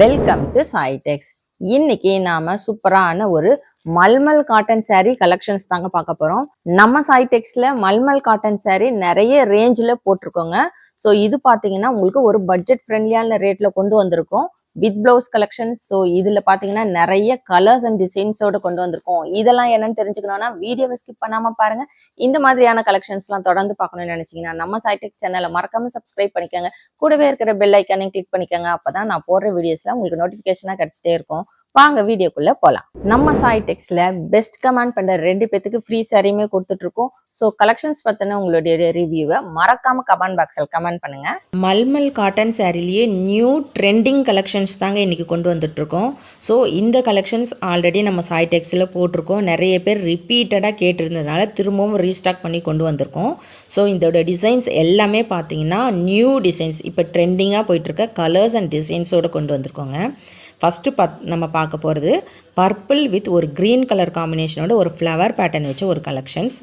Welcome to சாய்டெக்ஸ் இன்னைக்கு நாம சூப்பரான ஒரு மல்மல் காட்டன் சாரீ கலெக்ஷன்ஸ் தாங்க பார்க்க போறோம். நம்ம சாய்டெக்ஸ்ல மல்மல் காட்டன் சாரீ நிறைய ரேஞ்சில் போட்டிருக்கோங்க. ஸோ இது பார்த்தீங்கன்னா உங்களுக்கு ஒரு பட்ஜெட் ஃப்ரெண்ட்லியான ரேட்ல கொண்டு வந்திருக்கோம். வித் பிளவுஸ் கலெக்ஷன் ஸோ இதில் பார்த்தீங்கன்னா நிறைய கலர்ஸ் அண்ட் டிசைன்ஸோட கொண்டு வந்திருக்கோம். இதெல்லாம் என்னன்னு தெரிஞ்சுக்கணும்னா வீடியோவை ஸ்கிப் பண்ணாமல் பாருங்கள் இந்த மாதிரியான கலெக்ஷன்ஸ்லாம் தொடர்ந்து பார்க்கணும்னு நினச்சிங்கன்னா நம்ம சைடெக் சேனலை மறக்காமல் சப்ஸ்கிரைப் பண்ணிக்கோங்க. கூடவே இருக்கிற பெல் ஐக்கானையும் கிளிக் பண்ணிக்கோங்க. அப்பதான் நான் போடுற வீடியோஸ்லாம் உங்களுக்கு நோட்டிஃபிகேஷனாக கிடச்சிட்டே இருக்கும். வாங்க வீடியோக்குள்ள போலாம். நம்ம சாய் டெக்ஸ்ல பெஸ்ட் கமெண்ட் பண்ற ரெண்டு பேத்துக்கு ஃப்ரீ சாரியுமே கொடுத்துட்டு இருக்கோம் ஸோ கலெக்ஷன்ஸ் பத்தின உங்களுடைய ரிவ்யூவை மறக்காம கமெண்ட் பாக்ஸில் கமெண்ட் பண்ணுங்க. மல்மல் காட்டன் சாரிலேயே நியூ ட்ரெண்டிங் கலெக்ஷன்ஸ் தாங்க இன்னைக்கு கொண்டு வந்துட்டு இருக்கோம் ஸோ இந்த கலெக்ஷன்ஸ் ஆல்ரெடி நம்ம சாய் டெக்ஸில் போட்டிருக்கோம். நிறைய பேர் ரிப்பீட்டடாக கேட்டிருந்ததுனால திரும்பவும் ரீஸ்டாக் பண்ணி கொண்டு வந்திருக்கோம். ஸோ இதோட டிசைன்ஸ் எல்லாமே பார்த்தீங்கன்னா நியூ டிசைன்ஸ் இப்போ ட்ரெண்டிங்காக போயிட்டுருக்க கலர்ஸ் அண்ட் டிசைன்ஸோடு கொண்டு வந்திருக்கோங்க. ஃபஸ்ட்டு பத் நம்ம பார்க்க போகிறது பர்பிள் வித் ஒரு க்ரீன் கலர் காம்பினேஷனோட ஒரு ஃப்ளவர் பேட்டர்ன் வச்ச ஒரு கலெக்ஷன்ஸ்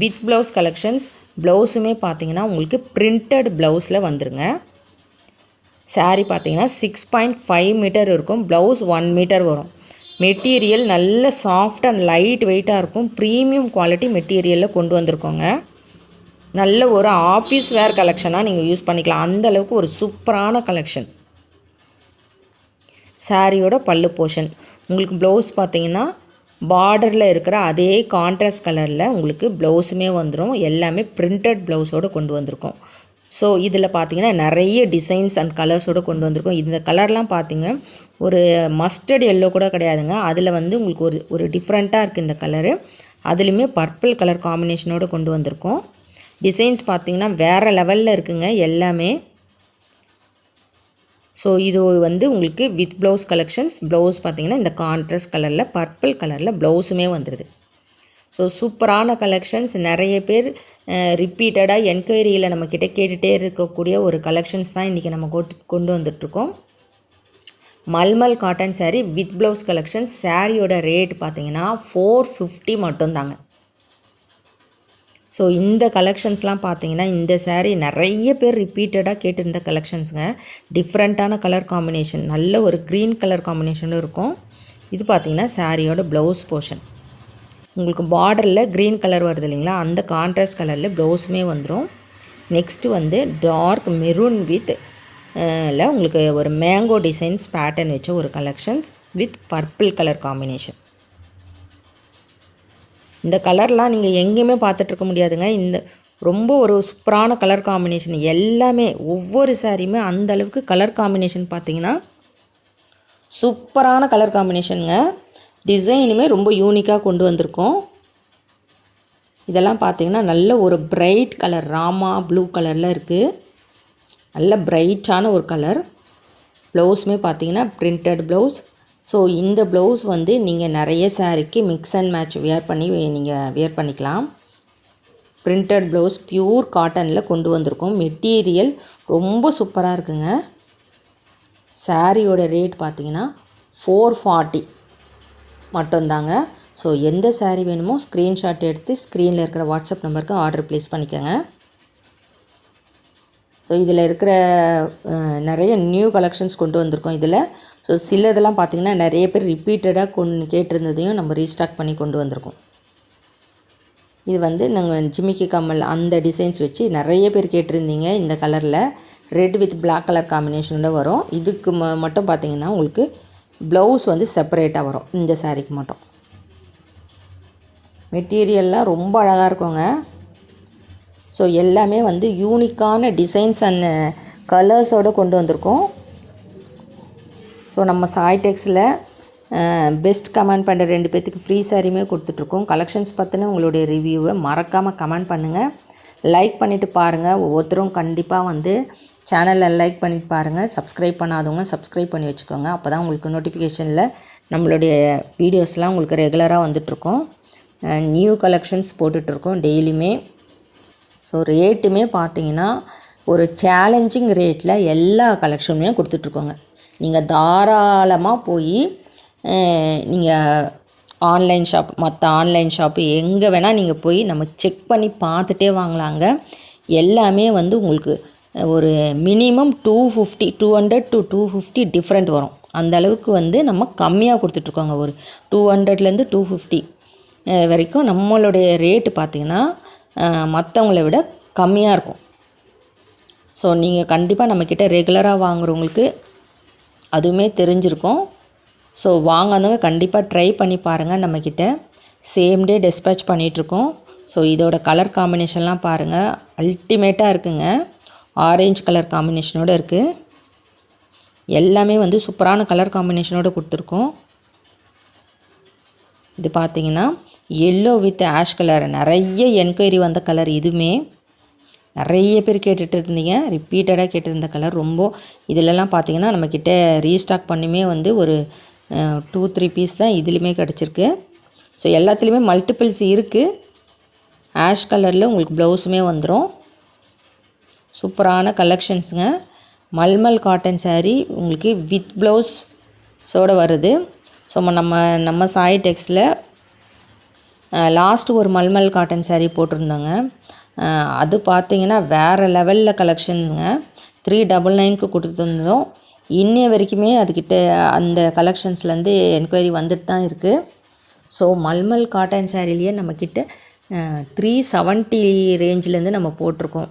வித் ப்ளவுஸ் கலெக்ஷன்ஸ் ப்ளவுஸுமே பார்த்தீங்கன்னா உங்களுக்கு பிரிண்டட் ப்ளவுஸில் வந்துருங்க. சாரீ பார்த்தீங்கன்னா சிக்ஸ் பாயிண்ட் ஃபைவ் மீட்டர் இருக்கும் ப்ளவுஸ் ஒன் மீட்டர் வரும். மெட்டீரியல் நல்ல சாஃப்ட் அண்ட் லைட் வெயிட்டாக இருக்கும் ப்ரீமியம் குவாலிட்டி மெட்டீரியலில் கொண்டு வந்திருக்கோங்க. நல்ல ஒரு ஆஃபீஸ் வேர் கலெக்ஷனாக நீங்கள் யூஸ் பண்ணிக்கலாம். அந்த அளவுக்கு ஒரு சூப்பரான கலெக்ஷன் சாரியோட பல்லு போர்ஷன் உங்களுக்கு ப்ளவுஸ் பார்த்தீங்கன்னா பார்டரில் இருக்கிற அதே கான்ட்ராஸ்ட் கலரில் உங்களுக்கு ப்ளவுஸுமே வந்துடும் எல்லாமே பிரிண்டட் ப்ளவுஸோடு கொண்டு வந்திருக்கோம். ஸோ இதில் பார்த்தீங்கன்னா நிறைய டிசைன்ஸ் அண்ட் கலர்ஸோடு கொண்டு வந்திருக்கோம். இந்த கலர்லாம் பார்த்தீங்க ஒரு மஸ்டர்ட் எல்லோ கூட கிடையாதுங்க. அதில் வந்து உங்களுக்கு ஒரு ஒரு டிஃப்ரெண்ட்டாக இருக்குது இந்த கலரு அதுலேயுமே பர்பிள் கலர் காம்பினேஷனோடு கொண்டு வந்திருக்கோம். டிசைன்ஸ் பார்த்தீங்கன்னா வேறு லெவலில் இருக்குங்க. எல்லாமே ஸோ இது வந்து உங்களுக்கு வித் ப்ளவுஸ் கலெக்ஷன்ஸ் ப்ளவுஸ் பார்த்தீங்கன்னா இந்த கான்ட்ராஸ்ட் கலரில் பர்பிள் கலரில் ப்ளவுஸுமே வந்துடுது ஸோ சூப்பரான கலெக்ஷன்ஸ் நிறைய பேர் ரிப்பீட்டடாக என்கொயரியில் நம்மக்கிட்ட கேட்டுகிட்டே இருக்கக்கூடிய ஒரு கலெக்ஷன்ஸ் தான் இன்றைக்கி நம்ம கொண்டு கொண்டு வந்துட்ருக்கோம் mulmul cotton sari with blouse collections சாரியோட ரேட் பார்த்தீங்கன்னா ஃபோர் ஃபிஃப்டி மட்டும்தாங்க. ஸோ இந்த கலெக்ஷன்ஸ்லாம் பார்த்தீங்கன்னா இந்த சேரீ நிறைய பேர் ரிப்பீட்டடாக கேட்டிருந்த கலெக்ஷன்ஸுங்க டிஃப்ரெண்ட்டான கலர் காம்பினேஷன் நல்ல ஒரு க்ரீன் கலர் காம்பினேஷனும் இருக்கும். இது பார்த்தீங்கன்னா சாரியோட ப்ளவுஸ் போர்ஷன் உங்களுக்கு பார்டரில் க்ரீன் கலர் வருது இல்லைங்களா? அந்த கான்ட்ராஸ்ட் கலரில் ப்ளவுஸுமே வந்துடும் நெக்ஸ்ட்டு வந்து டார்க் மெரூன் வித் ல உங்களுக்கு ஒரு மேங்கோ டிசைன்ஸ் பேட்டர்ன் வச்ச ஒரு collections with purple colour combination இந்த கலர்லாம் நீங்கள் எங்கேயுமே பார்த்துட்ருக்க முடியாதுங்க. இந்த ரொம்ப ஒரு சூப்பரான கலர் காம்பினேஷன் எல்லாமே ஒவ்வொரு சாரியுமே அந்த அளவுக்கு கலர் காம்பினேஷன் பார்த்தீங்கன்னா சூப்பரான கலர் காம்பினேஷனுங்க. டிசைனுமே ரொம்ப யூனிக்காக கொண்டு வந்திருக்கோம். இதெல்லாம் பார்த்தீங்கன்னா நல்ல ஒரு பிரைட் கலர் ராமா ப்ளூ கலரில் இருக்குது நல்ல பிரைட்டான ஒரு கலர். ப்ளவுஸுமே பார்த்தீங்கன்னா பிரிண்டட் ப்ளவுஸ். ஸோ இந்த ப்ளவுஸ் வந்து நீங்கள் நிறைய சாரீக்கு மிக்ஸ் அண்ட் மேட்ச் வியர் பண்ணி நீங்கள் வியர் பண்ணிக்கலாம். பிரிண்டட் ப்ளவுஸ் பியூர் காட்டனில் கொண்டு வந்திருக்கோம். மெட்டீரியல் ரொம்ப சூப்பராக இருக்குங்க. சாரியோட ரேட் பார்த்தீங்கன்னா ஃபோர் ஃபார்ட்டி மட்டும்தாங்க. ஸோ எந்த saree வேணுமோ ஸ்க்ரீன்ஷாட் எடுத்து ஸ்க்ரீனில் இருக்கிற வாட்ஸ்அப் நம்பருக்கு ஆர்டர் ப்ளேஸ் பண்ணிக்கோங்க. ஸோ இதில் இருக்கிற நிறைய நியூ கலெக்ஷன்ஸ் கொண்டு வந்திருக்கோம் இதில். ஸோ சிலதெல்லாம் பார்த்திங்கன்னா நிறைய பேர் ரிப்பீட்டடாக கொண்டு கேட்டிருந்ததையும் நம்ம ரீஸ்டாக் பண்ணி கொண்டு வந்திருக்கோம். இது வந்து நாங்கள் ஜிமிக்கி கம்மல் அந்த டிசைன்ஸ் வச்சு நிறைய பேர் கேட்டிருந்தீங்க இந்த கலரில் ரெட் வித் பிளாக் கலர் காம்பினேஷனில் வரும். இதுக்கு ம மட்டும் பார்த்தீங்கன்னா உங்களுக்கு ப்ளவுஸ் வந்து செப்பரேட்டாக வரும். இந்த சாரீக்கு மட்டும். மெட்டீரியல்லாம் ரொம்ப அழகாக இருக்குங்க. ஸோ எல்லாமே வந்து யூனிக்கான டிசைன்ஸ் அண்ட் கலர்ஸோடு கொண்டு வந்திருக்கோம். ஸோ நம்ம சாய்டெக்ஸில் பெஸ்ட் கமெண்ட் பண்ணுற ரெண்டு பேர்த்துக்கு ஃப்ரீ சாரியுமே கொடுத்துட்ருக்கோம். கலெக்ஷன்ஸ் பற்றின உங்களுடைய ரிவ்யூவை மறக்காமல் கமெண்ட் பண்ணுங்கள் லைக் பண்ணிவிட்டு பாருங்கள் ஒவ்வொருத்தரும் கண்டிப்பாக வந்து சேனலில் லைக் பண்ணிட்டு பாருங்கள் சப்ஸ்கிரைப் பண்ணாதவங்க சப்ஸ்கிரைப் பண்ணி வச்சுக்கோங்க. அப்போ தான் உங்களுக்கு நோட்டிஃபிகேஷனில் நம்மளுடைய வீடியோஸ்லாம் உங்களுக்கு ரெகுலராக வந்துட்ருக்கோம். நியூ கலெக்ஷன்ஸ் போட்டுட்ருக்கோம் டெய்லியுமே. ஸோ ரேட்டுமே பார்த்தீங்கன்னா ஒரு சேலஞ்சிங் ரேட்டில் எல்லா கலெக்ஷனுமே கொடுத்துட்ருக்கோங்க. நீங்கள் தாராளமாக போய் நீங்கள் ஆன்லைன் ஷாப் மற்ற ஆன்லைன் ஷாப்பு எங்கே வேணால் நீங்கள் போய் நம்ம செக் பண்ணி பார்த்துட்டே வாங்கலாங்க. எல்லாமே வந்து உங்களுக்கு ஒரு minimum two fifty two hundred to two fifty different வரும். அந்த அளவுக்கு வந்து நம்ம கம்மியாக கொடுத்துட்ருக்கோங்க. ஒரு டூ ஹண்ட்ரட்லேருந்து டூ ஃபிஃப்டி வரைக்கும் நம்மளுடைய ரேட்டு பார்த்திங்கன்னா மற்றவங்கள விட கம்மியாக இருக்கும். ஸோ நீங்கள் கண்டிப்பாக நம்மக்கிட்ட ரெகுலராக வாங்குறவங்களுக்கு அதுவுமே தெரிஞ்சிருக்கும். ஸோ வாங்காதவங்க கண்டிப்பாக ட்ரை பண்ணி பாருங்கள் நம்மக்கிட்ட சேம் டே டிஸ்பேச் பண்ணிகிட்ருக்கோம் ஸோ இதோட கலர் காம்பினேஷன்லாம் பாருங்கள் அல்டிமேட்டாக இருக்குங்க. ஆரேஞ்ச் கலர் காம்பினேஷனோடு இருக்குது எல்லாமே வந்து சூப்பரான கலர் காம்பினேஷனோடு கொடுத்துருக்கோம். இது பார்த்தீங்கன்னா எல்லோ வித் ஆஷ் கலர் நிறைய என்கொயரி வந்த கலர் இதுவுமே நிறைய பேர் கேட்டுட்டு இருந்தீங்க. ரிப்பீட்டடாக கேட்டிருந்த கலர் ரொம்ப. இதிலெல்லாம் பார்த்தீங்கன்னா நம்மக்கிட்ட ரீஸ்டாக் பண்ணியுமே வந்து ஒரு டூ த்ரீ பீஸ் தான் இதுலேயுமே கிடச்சிருக்கு. ஸோ எல்லாத்துலேயுமே மல்டிபிள்ஸ் இருக்குது ஆஷ் கலரில் உங்களுக்கு ப்ளவுஸுமே வந்துடும் சூப்பரான கலெக்ஷன்ஸுங்க மல்மல் காட்டன் சாரீ உங்களுக்கு வித் ப்ளவுஸோடு வருது. ஸோ நம்ம நம்ம சாய் டெக்ஸில் லாஸ்ட் ஒரு மல்மல் காட்டன் சாரீ போட்டிருந்தோங்க. அது பார்த்தீங்கன்னா வேறு லெவலில் கலெக்ஷனுங்க த்ரீ டபுள் நைனுக்கு கொடுத்துருந்தோம். இன்னைய வரைக்குமே அதுக்கிட்ட அந்த கலெக்ஷன்ஸ்லேருந்து என்கொயரி வந்துட்டு தான் இருக்குது ஸோ மல்மல் காட்டன் சாரிலேயே நம்மக்கிட்ட த்ரீ செவன்ட்டி ரேஞ்சிலேருந்து நம்ம போட்டிருக்கோம்.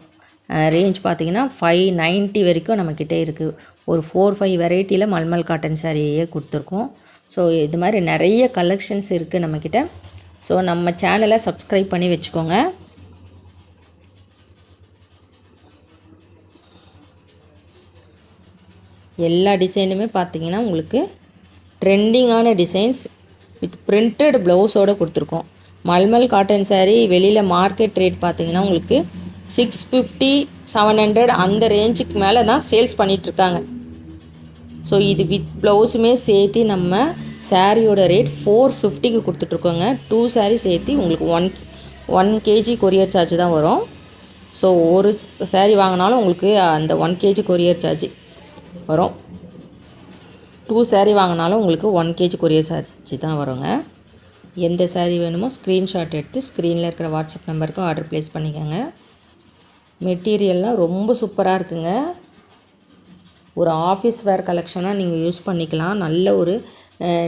ரேஞ்ச் பார்த்தீங்கன்னா ஃபைவ் நைன்ட்டி வரைக்கும் நம்மக்கிட்ட இருக்குது ஒரு ஃபோர் ஃபைவ் வெரைட்டியில் மல்மல் காட்டன் சாரியே கொடுத்துருக்கோம். ஸோ இது மாதிரி நிறைய கலெக்ஷன்ஸ் இருக்குது நம்மக்கிட்ட ஸோ நம்ம சேனலை சப்ஸ்கிரைப் பண்ணி வச்சுக்கோங்க. எல்லா டிசைனுமே பார்த்திங்கன்னா உங்களுக்கு ட்ரெண்டிங்கான டிசைன்ஸ் வித் பிரிண்டட் ப்ளவுஸோடு கொடுத்துருக்கோம். மல்மல் காட்டன் சாரீ வெளியில் மார்க்கெட் ரேட் பார்த்திங்கன்னா உங்களுக்கு சிக்ஸ் ஃபிஃப்டி செவன் ஹண்ட்ரட் அந்த ரேஞ்சுக்கு மேலே தான் சேல்ஸ் பண்ணிகிட்ருக்காங்க ஸோ இது வித் ப்ளவுஸுமே சேர்த்து நம்ம சாரியோட ரேட் ஃபோர் ஃபிஃப்டிக்கு கொடுத்துட்ருக்கோங்க. டூ saree சேர்த்து உங்களுக்கு one one KG courier charge தான் வரும். ஸோ ஒரு saree வாங்கினாலும் உங்களுக்கு அந்த ஒன் கேஜி கொரியர் சார்ஜ் வரும். டூ saree வாங்கினாலும் உங்களுக்கு ஒன் கேஜி கொரியர் சார்ஜ் தான் வருங்க. எந்த saree வேணுமோ ஸ்க்ரீன்ஷாட் எடுத்து ஸ்க்ரீனில் இருக்கிற வாட்ஸ்அப் நம்பருக்கு ஆர்டர் ப்ளேஸ் பண்ணிக்கோங்க. மெட்டீரியல்லாம் ரொம்ப சூப்பராக இருக்குங்க. ஒரு ஆஃபீஸ் வேர் கலெக்ஷனாக நீங்கள் யூஸ் பண்ணிக்கலாம். நல்ல ஒரு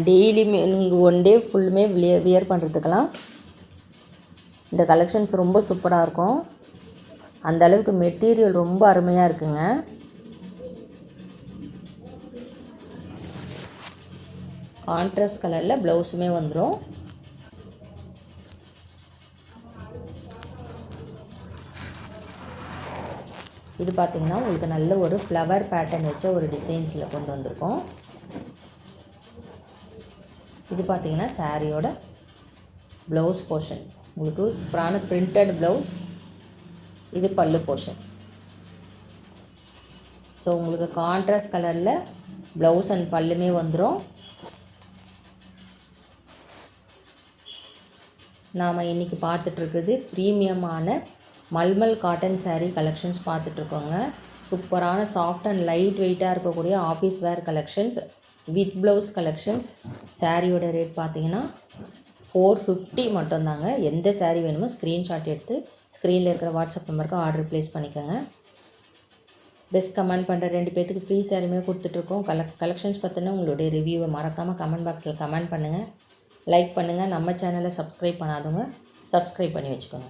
டெய்லியுமே நீங்கள் ஒன் டே ஃபுல்லுமே வியர் பண்ணுறதுக்கெல்லாம் இந்த கலெக்ஷன்ஸ் ரொம்ப சூப்பராக இருக்கும். அந்த அளவுக்கு மெட்டீரியல் ரொம்ப அருமையாக இருக்குங்க. கான்ட்ராஸ்ட் கலரில் ப்ளவுஸுமே வந்துடும் இது பார்த்தீங்கன்னா உங்களுக்கு நல்ல ஒரு ஃப்ளவர் பேட்டர்ன் வச்ச ஒரு டிசைன்ஸில் கொண்டு வந்திருக்கோம். இது பார்த்திங்கன்னா சாரியோட ப்ளவுஸ் போர்ஷன் உங்களுக்கு சூப்பரான பிரிண்டட் ப்ளவுஸ் இது பல்லு போர்ஷன் ஸோ உங்களுக்கு கான்ட்ராஸ்ட் கலரில் ப்ளவுஸ் அண்ட் பல்லுமே வந்துடும் நாம் இன்றைக்கி பார்த்துட்ருக்குது ப்ரீமியமான மல்மல் காட்டன் சாரீ கலெக்ஷன்ஸ் பார்த்துட்ருக்கோங்க. சூப்பரான சாஃப்ட் அண்ட் லைட் வெயிட்டாக இருக்கக்கூடிய office wear collections with blouse collections சாரியோட ரேட் பார்த்தீங்கன்னா ஃபோர் ஃபிஃப்டி மட்டும்தாங்க. எந்த சாரீ வேணுமோ ஸ்க்ரீன்ஷாட் எடுத்து ஸ்க்ரீனில் இருக்கிற வாட்ஸ்அப் நம்பருக்கு ஆர்டர் ப்ளேஸ் பண்ணிக்கோங்க. பெஸ்ட் கமெண்ட் பண்ணுற ரெண்டு பேர்த்துக்கு ஃப்ரீ சாரியுமே கொடுத்துட்ருக்கோம். கலெக் கலெக்ஷன்ஸ் பற்றின உங்களுடைய ரிவ்யூவை மறக்காமல் கமெண்ட் பாக்ஸில் கமெண்ட் பண்ணுங்கள் லைக் பண்ணுங்கள் நம்ம சேனலை சப்ஸ்கிரைப் பண்ணாதவங்க சப்ஸ்கிரைப் பண்ணி வச்சுக்கோங்க.